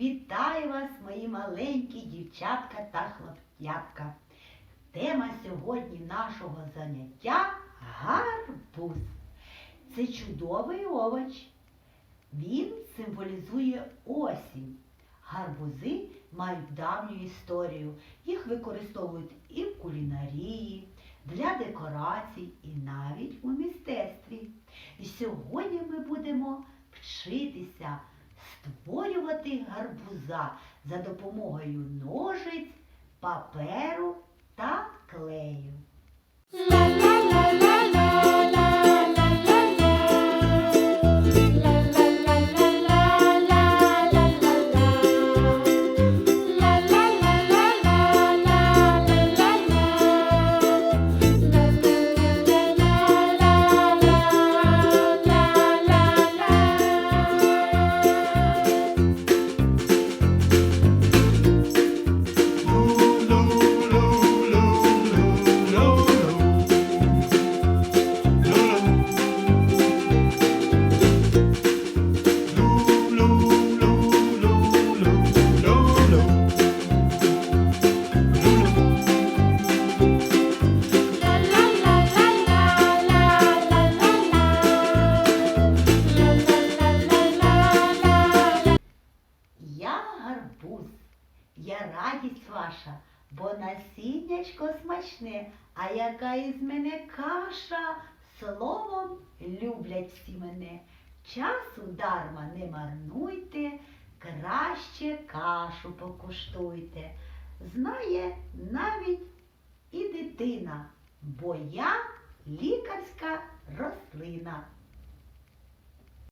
Вітаю вас, мої маленькі дівчатка та хлоп'ятка. Тема сьогодні нашого заняття гарбуз. Це чудовий овоч. Він символізує осінь. Гарбузи мають давню історію. Їх використовують і в кулінарії, для декорацій, і навіть у мистецтві. І сьогодні ми будемо вчитися створювати гарбуза за допомогою ножиць, паперу я радість ваша, бо насіннячко смачне, а яка із мене каша, словом люблять всі мене. Часу дарма не марнуйте, краще кашу покуштуйте. Знає навіть і дитина, бо я лікарська рослина.